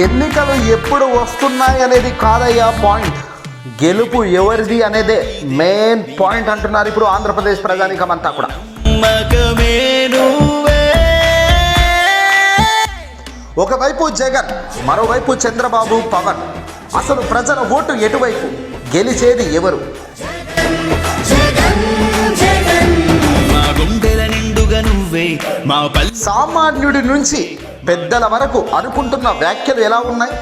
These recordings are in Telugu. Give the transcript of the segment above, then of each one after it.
ఎన్నికలు ఎప్పుడు వస్తున్నాయి అనేది కాదయ్యా పాయింట్. గెలుపు ఎవరిది అనేదే మెయిన్ పాయింట్ అంటున్నారు ఇప్పుడు ఆంధ్రప్రదేశ్ ప్రజానికం అంతా కూడా. ఒకవైపు జగన్ మరోవైపు చంద్రబాబు పవన్. అసలు ప్రజల ఓటు ఎటువైపు? గెలిచేది ఎవరు? మా పల్లి సామాన్యుడి నుంచి పెద్దల వరకు అనుకుంటున్న వ్యాఖ్యలు ఎలా ఉన్నాయి?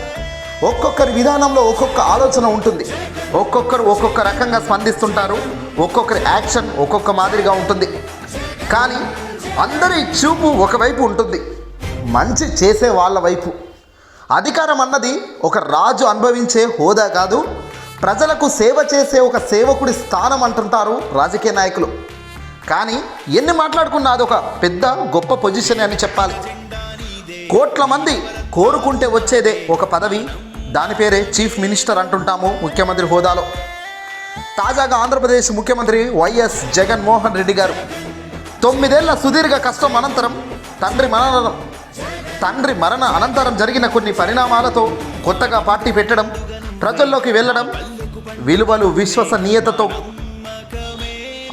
ఒక్కొక్కరి విధానంలో ఒక్కొక్క ఆలోచన ఉంటుంది. ఒక్కొక్కరు ఒక్కొక్క రకంగా స్పందిస్తుంటారు. ఒక్కొక్కరి యాక్షన్ ఒక్కొక్క మాదిరిగా ఉంటుంది. కానీ అందరి చూపు ఒకవైపు ఉంటుంది. మంచి చేసే వాళ్ళ వైపు. అధికారం అన్నది ఒక రాజు అనుభవించే హోదా కాదు. ప్రజలకు సేవ చేసే ఒక సేవకుడి స్థానం అంటుంటారు రాజకీయ నాయకులు. కానీ ఎన్ని మాట్లాడుకున్నా అదొక పెద్ద గొప్ప పొజిషన్ అని చెప్పాలి. కోట్ల మంది కోరుకుంటే వచ్చేదే ఒక పదవి. దాని పేరే చీఫ్ మినిస్టర్ అంటుంటాము ముఖ్యమంత్రి హోదాలో. తాజాగా ఆంధ్రప్రదేశ్ ముఖ్యమంత్రి వైఎస్ జగన్మోహన్ రెడ్డి గారు. తొమ్మిదేళ్ళ సుదీర్ఘ కష్టం అనంతరం తండ్రి మరణం తండ్రి మరణ అనంతరం జరిగిన కొన్ని పరిణామాలతో కొత్తగా పార్టీ పెట్టడం ప్రజల్లోకి వెళ్ళడం విలువలు విశ్వసనీయతతో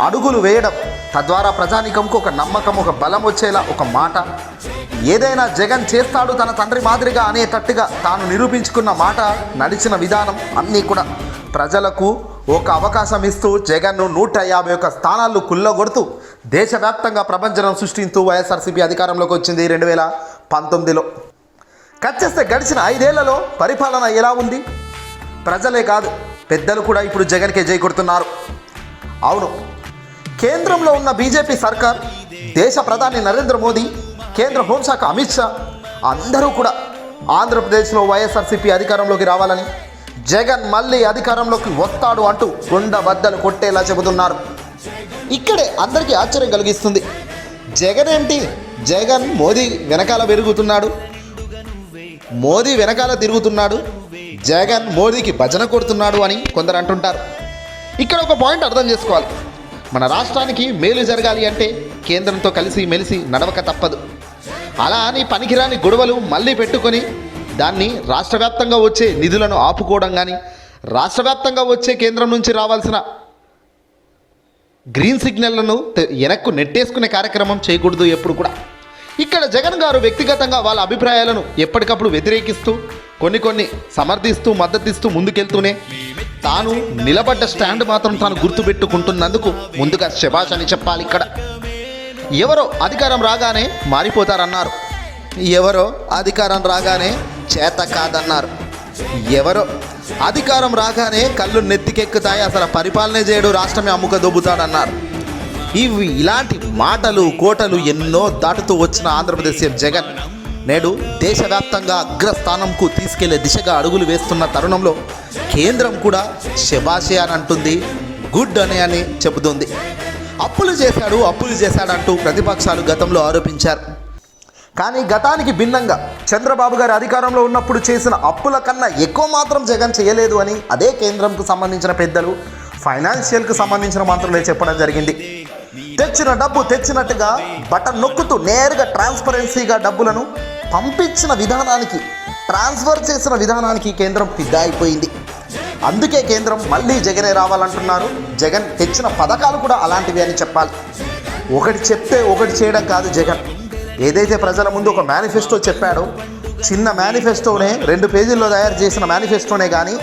అడుగులు వేయడం. తద్వారా ప్రజానికంకు ఒక నమ్మకం ఒక బలం వచ్చేలా ఒక మాట. ఏదైనా జగన్ చేస్తాడు తన తండ్రి మాదిరిగా అనేటట్టుగా తాను నిరూపించుకున్న మాట నడిచిన విధానం అన్నీ కూడా ప్రజలకు ఒక అవకాశం ఇస్తూ జగన్ను నూట యాభై ఒక్క స్థానాలు కుల్లగొడుతూ దేశవ్యాప్తంగా ప్రపంచం సృష్టిస్తూ వైఎస్ఆర్సీపీ అధికారంలోకి వచ్చింది రెండు వేల పంతొమ్మిదిలో. కచ్చేస్తే గడిచిన ఐదేళ్ళలో పరిపాలన ఎలా ఉంది? ప్రజలే కాదు పెద్దలు కూడా ఇప్పుడు జగన్కే జై కొడుతున్నారు. అవును కేంద్రంలో ఉన్న బీజేపీ సర్కార్ దేశ ప్రధాని నరేంద్ర మోదీ కేంద్ర హోంశాఖ అమిత్ షా అందరూ కూడా ఆంధ్రప్రదేశ్లో వైఎస్ఆర్సీపీ అధికారంలోకి రావాలని జగన్ మళ్ళీ అధికారంలోకి వస్తాడు అంటూ గుండ బద్దలు కొట్టేలా చెబుతున్నారు. ఇక్కడే అందరికీ ఆశ్చర్యం కలిగిస్తుంది. జగన్ ఏంటి? జగన్ మోదీ వెనకాల పెరుగుతున్నాడు. మోదీ వెనకాల తిరుగుతున్నాడు. జగన్ మోదీకి భజన కొడుతున్నాడు అని కొందరు అంటుంటారు. ఇక్కడ ఒక పాయింట్ అర్థం చేసుకోవాలి. మన రాష్ట్రానికి మేలు జరగాలి అంటే కేంద్రంతో కలిసి మెలిసి నడవక తప్పదు. అలా అని పనికిరాని గొడవలు మళ్ళీ పెట్టుకొని దాన్ని రాష్ట్ర వ్యాప్తంగా వచ్చే నిధులను ఆపుకోవడం కానీ రాష్ట్ర వ్యాప్తంగా వచ్చే కేంద్రం నుంచి రావాల్సిన గ్రీన్ సిగ్నల్లను వెనక్కు నెట్టేసుకునే కార్యక్రమం చేయకూడదు ఎప్పుడు కూడా. ఇక్కడ జగన్ గారు వ్యక్తిగతంగా వాళ్ళ అభిప్రాయాలను ఎప్పటికప్పుడు వ్యతిరేకిస్తూ కొన్ని కొన్ని సమర్థిస్తూ మద్దతిస్తూ ముందుకెళ్తూనే తాను నిలబడ్డ స్టాండ్ మాత్రం తాను గుర్తుపెట్టుకుంటున్నందుకు ముందుగా శబాష్ అని చెప్పాలి ఇక్కడ. ఎవరో అధికారం రాగానే మారిపోతారన్నారు. ఎవరో అధికారం రాగానే చేత కాదన్నారు. ఎవరో అధికారం రాగానే కళ్ళు నెత్తికెక్కుతాయి అసలు పరిపాలనే చేయడు రాష్ట్రమే అమ్ముక దొబ్బుతాడన్నారు ఇవి ఇలాంటి మాటలు కోటలు ఎన్నో దాటుతూ వచ్చిన ఆంధ్రప్రదేశ్ జగన్. నేడు దేశవ్యాప్తంగా అగ్రస్థానంకు తీసుకెళ్ళే దిశగా అడుగులు వేస్తున్న తరుణంలో కేంద్రం కూడా శబాషే అని అంటుంది. గుడ్ అని అని చెబుతుంది. అప్పులు చేశాడు అప్పులు చేశాడంటూ ప్రతిపక్షాలు గతంలో ఆరోపించారు. కానీ గతానికి భిన్నంగా చంద్రబాబు గారు అధికారంలో ఉన్నప్పుడు చేసిన అప్పుల కన్నా ఎక్కువ మాత్రం జగన్ చేయలేదు అని అదే కేంద్రంకు సంబంధించిన పెద్దలు ఫైనాన్షియల్కు సంబంధించిన మంత్రులే చెప్పడం జరిగింది. తెచ్చిన డబ్బు తెచ్చినట్టుగా బటన్ నొక్కుతూ నేరుగా ట్రాన్స్పరెన్సీగా డబ్బులను పంపించిన విధానానికి ట్రాన్స్ఫర్ చేసిన విధానానికి కేంద్రం ఫిదా అయిపోయింది. అందుకే కేంద్రం మళ్ళీ జగనే రావాలంటున్నారు. జగన్ తెచ్చిన పథకాలు కూడా అలాంటివి అని చెప్పాలి. ఒకటి చెప్తే ఒకటి చేయడం కాదు జగన్. ఏదైతే ప్రజల ముందు ఒక మేనిఫెస్టో చెప్పాడో చిన్న మేనిఫెస్టోనే రెండు పేజీల్లో తయారు చేసిన మేనిఫెస్టోనే కానీ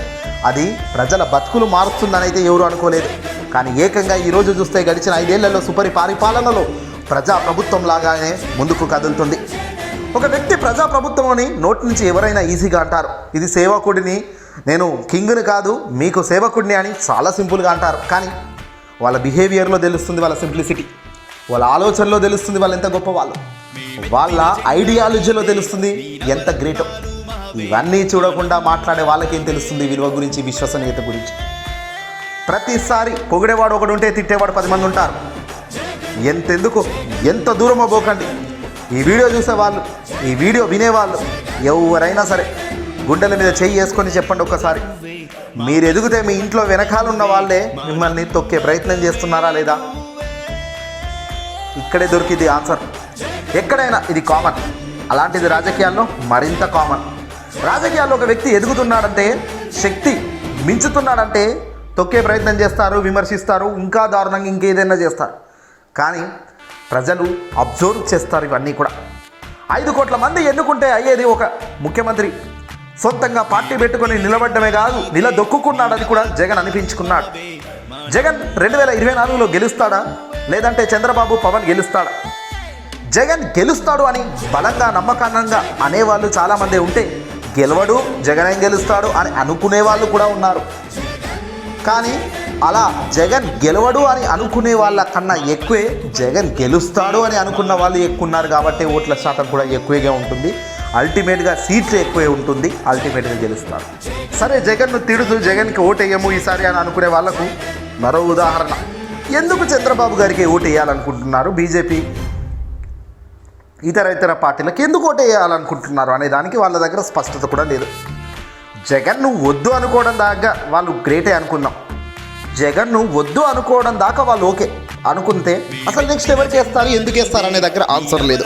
అది ప్రజల బతుకులు మారుస్తుందని అయితే ఎవరు అనుకోలేదు. కానీ ఏకంగా ఈరోజు చూస్తే గడిచిన ఐదేళ్ళలో సుపరి పరిపాలనలో ప్రజా ప్రభుత్వం లాగానే ముందుకు కదులుతుంది. ఒక వ్యక్తి ప్రజా ప్రభుత్వం అని నోటి నుంచి ఎవరైనా ఈజీగా అంటారు. ఇది సేవకుడిని నేను కింగ్ని కాదు మీకు సేవకుడిని అని చాలా సింపుల్గా అంటారు. కానీ వాళ్ళ బిహేవియర్లో తెలుస్తుంది వాళ్ళ సింప్లిసిటీ. వాళ్ళ ఆలోచనలో తెలుస్తుంది వాళ్ళు ఎంత గొప్ప వాళ్ళు వాళ్ళ ఐడియాలజీలో తెలుస్తుంది ఎంత గ్రేటో. ఇవన్నీ చూడకుండా మాట్లాడే వాళ్ళకేం తెలుస్తుంది విలువ గురించి విశ్వసనీయత గురించి? ప్రతిసారి పొగిడేవాడు ఒకడు ఉంటే తిట్టేవాడు పది మంది ఉంటారు. ఎంతెందుకు? ఎంత దూరమో పోకండి. ఈ వీడియో చూసేవాళ్ళు ఈ వీడియో వినేవాళ్ళు ఎవరైనా సరే గుండెల మీద చెయ్యి వేసుకొని చెప్పండి ఒక్కసారి. మీరు ఎదిగితే మీ ఇంట్లో వెనకాల ఉన్న వాళ్ళే మిమ్మల్ని తొక్కే ప్రయత్నం చేస్తున్నారా లేదా? ఇక్కడే దొరికింది ఆన్సర్. ఎక్కడైనా ఇది కామన్. అలాంటిది రాజకీయాల్లో మరింత కామన్. రాజకీయాల్లో ఒక వ్యక్తి ఎదుగుతున్నాడంటే శక్తి మించుతున్నాడంటే తొక్కే ప్రయత్నం చేస్తారు విమర్శిస్తారు ఇంకా దారుణంగా ఇంకేదైనా చేస్తారు. కానీ ప్రజలు అబ్జర్వ్ చేస్తారు ఇవన్నీ కూడా. ఐదు కోట్ల మంది ఎన్నుకుంటే అయ్యేది ఒక ముఖ్యమంత్రి. సొంతంగా పార్టీ పెట్టుకొని నిలబడ్డమే కాదు నిలదొక్కున్నాడని కూడా జగన్ అనిపించుకున్నాడు. జగన్ రెండు వేల ఇరవై నాలుగులో గెలుస్తాడా? లేదంటే చంద్రబాబు పవన్ గెలుస్తాడా? జగన్ గెలుస్తాడు అని బలంగా నమ్మకానంగా అనేవాళ్ళు చాలామంది ఉంటే గెలవడు జగన్ ఏం గెలుస్తాడు అని అనుకునే వాళ్ళు కూడా ఉన్నారు. కానీ అలా జగన్ గెలవడు అని అనుకునే వాళ్ళ కన్నా ఎక్కువే జగన్ గెలుస్తాడు అని అనుకున్న వాళ్ళు ఎక్కువ ఉన్నారు కాబట్టి ఓట్ల శాతం కూడా ఎక్కువగా ఉంటుంది. అల్టిమేట్గా సీట్లు ఎక్కువే ఉంటుంది అల్టిమేట్గా గెలుస్తారు. సరే జగన్ను తిడుతూ జగన్కి ఓటేయము ఈసారి అని అనుకునే వాళ్ళకు మరో ఉదాహరణ. ఎందుకు చంద్రబాబు గారికి ఓటు వేయాలనుకుంటున్నారు బీజేపీ? ఇతర ఇతర పార్టీలకు ఎందుకు ఓటు వేయాలనుకుంటున్నారు అనే దానికి వాళ్ళ దగ్గర స్పష్టత కూడా లేదు. జగన్ వద్దు అనుకోవడం దాకా వాళ్ళు గ్రేటే అనుకున్నాం. జగన్ను వద్దు అనుకోవడం దాకా వాళ్ళు ఓకే. అనుకుంటే అసలు నెక్స్ట్ ఎవరు చేస్తారు ఎందుకు వేస్తారు అనే దగ్గర ఆన్సర్ లేదు.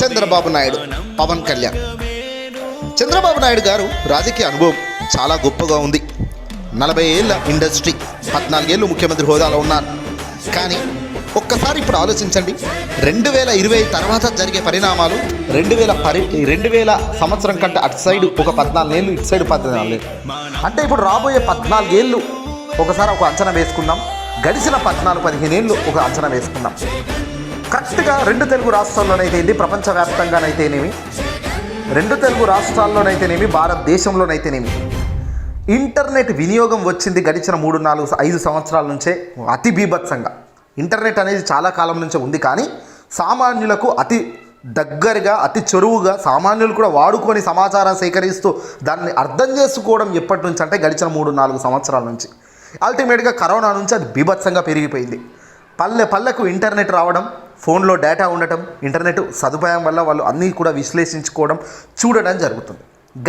చంద్రబాబు నాయుడు పవన్ కళ్యాణ్. చంద్రబాబు నాయుడు గారు రాజకీయ అనుభవం చాలా గొప్పగా ఉంది. నలభై ఏళ్ళ ఇండస్ట్రీ పద్నాలుగేళ్ళు ముఖ్యమంత్రి హోదాలో ఉన్నారు. కానీ ఒక్కసారి ఇప్పుడు ఆలోచించండి రెండు వేల ఇరవై తర్వాత జరిగే పరిణామాలు రెండు వేల పరి రెండు వేల సంవత్సరం కంటే అటు సైడ్ ఒక పద్నాలుగేళ్ళు ఇటు సైడ్ పద్నాలుగేళ్ళు అంటే ఇప్పుడు రాబోయే పద్నాలుగేళ్ళు ఒకసారి ఒక అంచనా వేసుకుందాం. గడిచిన పద్నాలుగు పదిహేనేళ్ళు ఒక అంచనా వేసుకుందాం. కరెక్ట్గా రెండు తెలుగు రాష్ట్రాల్లోనైతేనేమి ప్రపంచవ్యాప్తంగానైతేనేమి రెండు తెలుగు రాష్ట్రాల్లోనైతేనేమి భారతదేశంలోనైతేనేమి ఇంటర్నెట్ వినియోగం వచ్చింది గడిచిన మూడు నాలుగు ఐదు సంవత్సరాల నుంచే అతి బీభత్సంగా. ఇంటర్నెట్ అనేది చాలా కాలం నుంచే ఉంది కానీ సామాన్యులకు అతి దగ్గరగా అతి చొరువుగా సామాన్యులు కూడా వాడుకొని సమాచారం సేకరిస్తూ దాన్ని అర్థం చేసుకోవడం ఎప్పటి నుంచి అంటే గడిచిన మూడు నాలుగు సంవత్సరాల నుంచి. అల్టిమేట్గా కరోనా నుంచి అది బీభత్సంగా పెరిగిపోయింది. పల్లె పల్లెకు ఇంటర్నెట్ రావడం ఫోన్లో డేటా ఉండటం ఇంటర్నెట్ సదుపాయం వల్ల వాళ్ళు అన్నీ కూడా విశ్లేషించుకోవడం చూడడం జరుగుతుంది.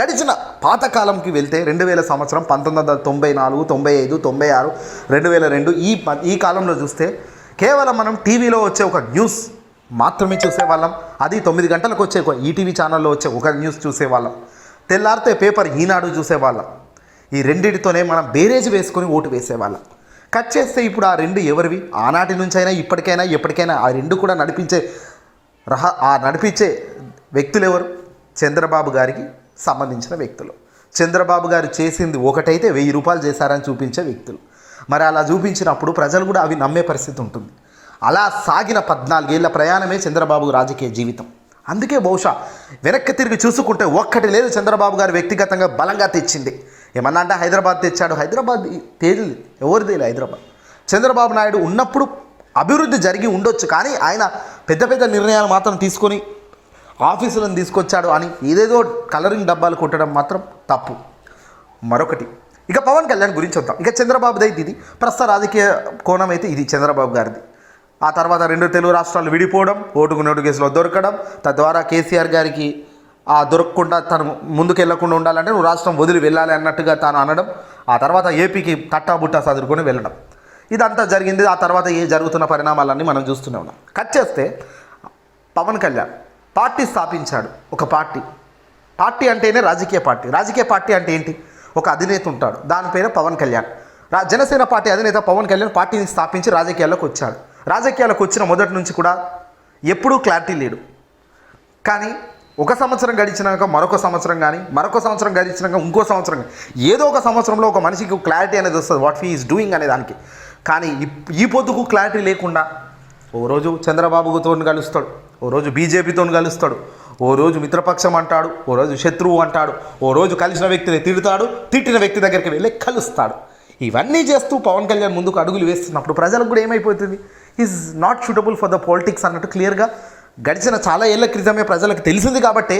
గడిచిన పాతకాలంకి వెళ్తే రెండు వేల సంవత్సరం పంతొమ్మిది వందల తొంభై నాలుగు తొంభై ఐదు తొంభై ఆరు రెండు వేల రెండు ఈ ప- ఈ కాలంలో చూస్తే కేవలం మనం టీవీలో వచ్చే ఒక న్యూస్ మాత్రమే చూసేవాళ్ళం. అది తొమ్మిది గంటలకు వచ్చే ఒక ఈటీవీ ఛానల్లో వచ్చే ఒక న్యూస్ చూసేవాళ్ళం. తెల్లారితే పేపర్ ఈనాడు చూసేవాళ్ళం. ఈ రెండింటితోనే మనం బేరేజ్ వేసుకొని ఓటు వేసేవాళ్ళం. కట్ చేస్తే ఇప్పుడు ఆ రెండు ఎవరివి? ఆనాటి నుంచైనా ఇప్పటికైనా ఎప్పటికైనా ఆ రెండు కూడా నడిపించే రహ ఆ నడిపించే వ్యక్తులు ఎవరు? చంద్రబాబు గారికి సంబంధించిన వ్యక్తులు. చంద్రబాబు గారు చేసింది ఒకటైతే వెయ్యి రూపాయలు చేశారని చూపించే వ్యక్తులు. మరి అలా చూపించినప్పుడు ప్రజలు కూడా అవి నమ్మే పరిస్థితి ఉంటుంది. అలా సాగిన పద్నాలుగేళ్ళ ప్రయాణమే చంద్రబాబు రాజకీయ జీవితం. అందుకే బహుశా వెనక్కి తిరిగి చూసుకుంటే ఒక్కటి లేదు చంద్రబాబు గారు వ్యక్తిగతంగా బలంగా తెచ్చింది. ఏమన్నా అంటే హైదరాబాద్ తెచ్చాడు. హైదరాబాద్ తేలి ఎవరు తేలి హైదరాబాద్? చంద్రబాబు నాయుడు ఉన్నప్పుడు అభివృద్ధి జరిగి ఉండొచ్చు కానీ ఆయన పెద్ద పెద్ద నిర్ణయాలు మాత్రం తీసుకొని ఆఫీసులను తీసుకొచ్చాడు అని ఏదేదో కలరింగ్ డబ్బాలు కొట్టడం మాత్రం తప్పు. మరొకటి ఇక పవన్ కళ్యాణ్ గురించి వద్దాం. ఇక చంద్రబాబుది అయితే ఇది. ప్రస్తుత రాజకీయ కోణం అయితే ఇది చంద్రబాబు గారిది. ఆ తర్వాత రెండు తెలుగు రాష్ట్రాలు విడిపోవడం ఓటుకు నోటు కేసులో దొరకడం తద్వారా కేసీఆర్ గారికి దొరకకుండా తను ముందుకు వెళ్ళకుండా ఉండాలంటే నువ్వు రాష్ట్రం వదిలి వెళ్ళాలి అన్నట్టుగా తాను అనడం ఆ తర్వాత ఏపీకి తట్టా బుట్టా చదువుకొని వెళ్ళడం. ఇదంతా జరిగింది ఆ తర్వాత ఏ జరుగుతున్న పరిణామాలన్నీ మనం చూస్తూనే ఉన్నాం. కట్ చేస్తే పవన్ కళ్యాణ్ పార్టీ స్థాపించాడు ఒక పార్టీ. పార్టీ అంటేనే రాజకీయ పార్టీ. రాజకీయ పార్టీ అంటే ఏంటి? ఒక అధినేత ఉంటాడు. దాని పేరు పవన్ కళ్యాణ్. రా జనసేన పార్టీ అధినేత పవన్ కళ్యాణ్ పార్టీని స్థాపించి రాజకీయాల్లోకి వచ్చాడు. రాజకీయాలకు వచ్చిన మొదటి నుంచి కూడా ఎప్పుడూ క్లారిటీ లేడు. కానీ ఒక సంవత్సరం గడిచినాక మరొక సంవత్సరం కానీ మరొక సంవత్సరం గడిచినాక ఇంకో సంవత్సరం కానీ ఏదో ఒక సంవత్సరంలో ఒక మనిషికి క్లారిటీ అనేది వస్తుంది వాట్ హీ ఈస్ డూయింగ్ అనే దానికి. కానీ ఇప్- ఈ పొద్దుకు క్లారిటీ లేకుండా ఓ రోజు చంద్రబాబుతో కలుస్తాడు ఓ రోజు బీజేపీతో కలుస్తాడు ఓ రోజు మిత్రపక్షం అంటాడు ఓ రోజు శత్రువు అంటాడు ఓ రోజు కలిసిన వ్యక్తిని తిడతాడు తిట్టిన వ్యక్తి దగ్గరికి వెళ్ళి కలుస్తాడు. ఇవన్నీ చేస్తూ పవన్ కళ్యాణ్ ముందుకు అడుగులు వేస్తున్నప్పుడు ప్రజలకు కూడా ఏమైపోతుంది? Is not suitable for the politics అన్నట్టు క్లియర్గా గడిచిన చాలా ఏళ్ళ క్రితమే ప్రజలకు తెలిసింది కాబట్టి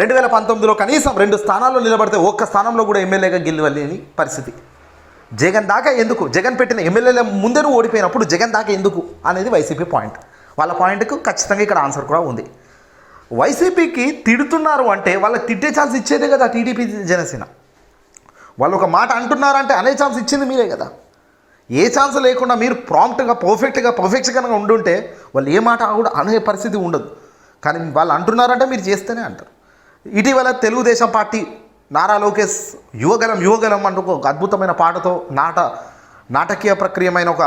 రెండు వేల పంతొమ్మిదిలో కనీసం రెండు స్థానాల్లో నిలబడితే ఒక్క స్థానంలో కూడా ఎమ్మెల్యేగా గెలవలేని పరిస్థితి. జగన్ దాకా ఎందుకు? జగన్ పెట్టిన ఎమ్మెల్యేల ముందే నువ్వు ఓడిపోయినప్పుడు జగన్ దాకా ఎందుకు అనేది వైసీపీ పాయింట్. వాళ్ళ పాయింట్కు ఖచ్చితంగా ఇక్కడ ఆన్సర్ కూడా ఉంది. వైసీపీకి తిడుతున్నారు అంటే వాళ్ళకి తిట్టే ఛాన్స్ ఇచ్చేదే కదా టీడీపీ జనసేన. వాళ్ళు ఒక మాట అంటున్నారంటే అనే ఛాన్స్ ఇచ్చింది మీరే కదా. ఏ ఛాన్స్ లేకుండా మీరు ప్రాంప్ట్గా పర్ఫెక్ట్గా పర్ఫెక్ట్గా ఉండుంటే వాళ్ళు ఏ మాట కూడా అనే పరిస్థితి ఉండదు. కానీ వాళ్ళు అంటున్నారంటే మీరు చేస్తేనే అంటారు. ఇటీవల తెలుగుదేశం పార్టీ నారా లోకేష్ యువగలం యువగలం అంటూ ఒక అద్భుతమైన పాటతో నాట నాటకీయ ప్రక్రియమైన ఒక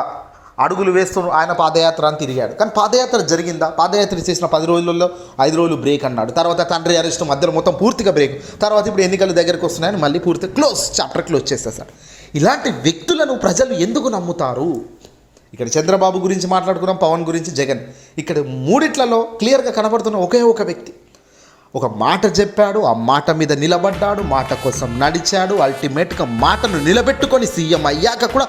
అడుగులు వేస్తూ ఆయన పాదయాత్ర అని తిరిగాడు. కానీ పాదయాత్ర జరిగిందా? పాదయాత్ర చేసిన పది రోజులలో ఐదు రోజులు బ్రేక్ అన్నాడు. తర్వాత తండ్రి అరెస్ట్ మధ్యలో మొత్తం పూర్తిగా బ్రేక్. తర్వాత ఇప్పుడు ఎన్నికలు దగ్గరకు వస్తున్నాయని మళ్ళీ పూర్తి క్లోజ్ చాప్టర్ క్లోజ్ చేసేసాడు ఇలాంటి వ్యక్తులను ప్రజలు ఎందుకు నమ్ముతారు? ఇక్కడ చంద్రబాబు గురించి మాట్లాడుకున్నాం పవన్ గురించి జగన్. ఇక్కడ మూడిట్లలో క్లియర్గా కనబడుతున్న ఒకే ఒక వ్యక్తి. ఒక మాట చెప్పాడు ఆ మాట మీద నిలబడ్డాడు మాట కోసం నడిచాడు అల్టిమేట్గా మాటను నిలబెట్టుకొని సీఎం అయ్యాక కూడా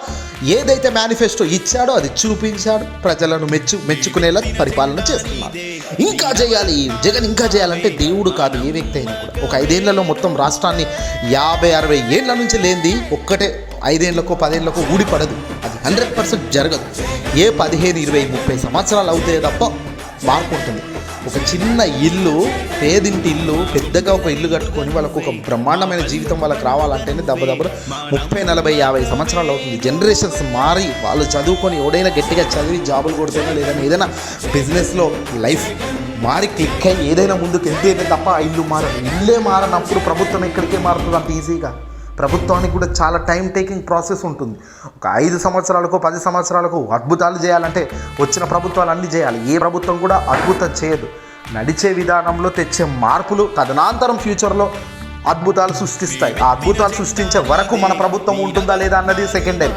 ఏదైతే మేనిఫెస్టో ఇచ్చాడో అది చూపించాడు ప్రజలను మెచ్చు మెచ్చుకునేలా పరిపాలన చేస్తున్నాడు ఇంకా చేయాలి జగన్ ఇంకా చేయాలంటే దేవుడు కాదు ఏ వ్యక్తి అయినా కూడా. ఒక ఐదేళ్ళలో మొత్తం రాష్ట్రాన్ని యాభై అరవై ఏళ్ళ నుంచి లేనిది ఒక్కటే ఐదేళ్ళకో పదేళ్ళకో ఊడిపడదు. అది హండ్రెడ్ పర్సెంట్ జరగదు. ఏ పదిహేను ఇరవై ముప్పై సంవత్సరాలు అవుతాయి తప్ప మార్పు ఉంటుంది. ఒక చిన్న ఇల్లు పేదింటి ఇల్లు పెద్దగా ఒక ఇల్లు కట్టుకొని వాళ్ళకు ఒక బ్రహ్మాండమైన జీవితం వాళ్ళకి రావాలంటేనే దెబ్బ దెబ్బలు ముప్పై నలభై యాభై సంవత్సరాలు అవుతుంది. జనరేషన్స్ మారి వాళ్ళు చదువుకొని ఎవడైనా గట్టిగా చదివి జాబులు కొడుతున్నా లేదని ఏదైనా బిజినెస్లో లైఫ్ మారి క్లిక్ అయ్యి ఏదైనా ముందుకు వెళ్తేనే తప్ప ఆ ఇల్లు మారదు. ఇల్లే మారనప్పుడు ప్రభుత్వం ఎక్కడికే మారుతుంది అంత ఈజీగా ప్రభుత్వానికి కూడా చాలా టైం టేకింగ్ ప్రాసెస్ ఉంటుంది. ఒక ఐదు సంవత్సరాలకు పది సంవత్సరాలకు అద్భుతాలు చేయాలంటే వచ్చిన ప్రభుత్వాలు అన్నీ చేయాలి. ఏ ప్రభుత్వం కూడా అద్భుతం చేయదు. నడిచే విధానంలో తెచ్చే మార్పులు తదనంతరం ఫ్యూచర్లో అద్భుతాలు సృష్టిస్తాయి. ఆ అద్భుతాలు సృష్టించే వరకు మన ప్రభుత్వం ఉంటుందా లేదా అన్నది సెకండరీ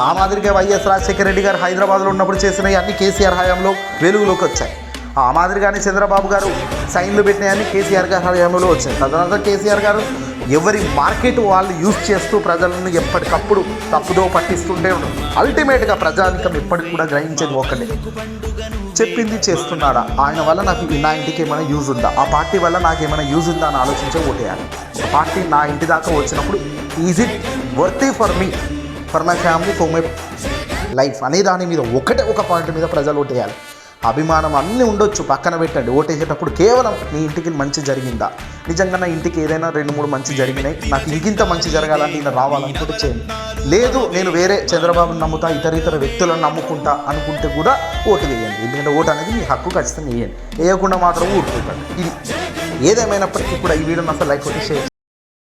ఆ మాదిరిగా వైఎస్ రాజశేఖర రెడ్డి గారు హైదరాబాద్లో ఉన్నప్పుడు చేసినవి అన్ని కేసీఆర్ హయాంలో వెలుగులోకి వచ్చాయి. ఆ మాదిరిగానే చంద్రబాబు గారు సైన్లు పెట్టినాయని కేసీఆర్ గారి హయాంలో వచ్చాయి. తదనంతరం కేసీఆర్ గారు ఎవరి మార్కెట్ వాళ్ళు యూజ్ చేస్తూ ప్రజలను ఎప్పటికప్పుడు తప్పుదో పట్టిస్తుంటే ఉండదు అల్టిమేట్గా ప్రజానికం ఎప్పటికి కూడా గ్రహించేది ఒకటే చెప్పింది చేస్తున్నాడా? ఆయన వల్ల నాకు నా ఇంటికి ఏమైనా యూజ్ ఉందా? ఆ పార్టీ వల్ల నాకు ఏమైనా యూజ్ ఉందా అని ఆలోచించే ఓటేయాలి. ఒక పార్టీ నా ఇంటి దాకా వచ్చినప్పుడు is it worth for me for my family for my life అనే దాని మీద ఒకటే ఒక పాయింట్ మీద ప్రజలు ఓటేయాలి. అభిమానం అన్నీ ఉండొచ్చు పక్కన పెట్టండి. ఓటేసేటప్పుడు కేవలం నీ ఇంటికి మంచి జరిగిందా? నిజంగా నా ఇంటికి ఏదైనా రెండు మూడు మంచి జరిగినాయి. నాకు ఇంకింత మంచి జరగాలని నేను రావాలనుకుంటే చేయండి. లేదు నేను వేరే చంద్రబాబును నమ్ముతా ఇతర ఇతర వ్యక్తులను నమ్ముకుంటా అనుకుంటే కూడా ఓటు వేయండి. ఎందుకంటే ఓటు అనేది మీ హక్కు ఖచ్చితంగా వేయండి. వేయకుండా మాత్రం ఊరుకోకండి. ఇది ఏదేమైనప్పటికీ కూడా ఈ వీడియో అసలు లైక్ కొట్టి షేర్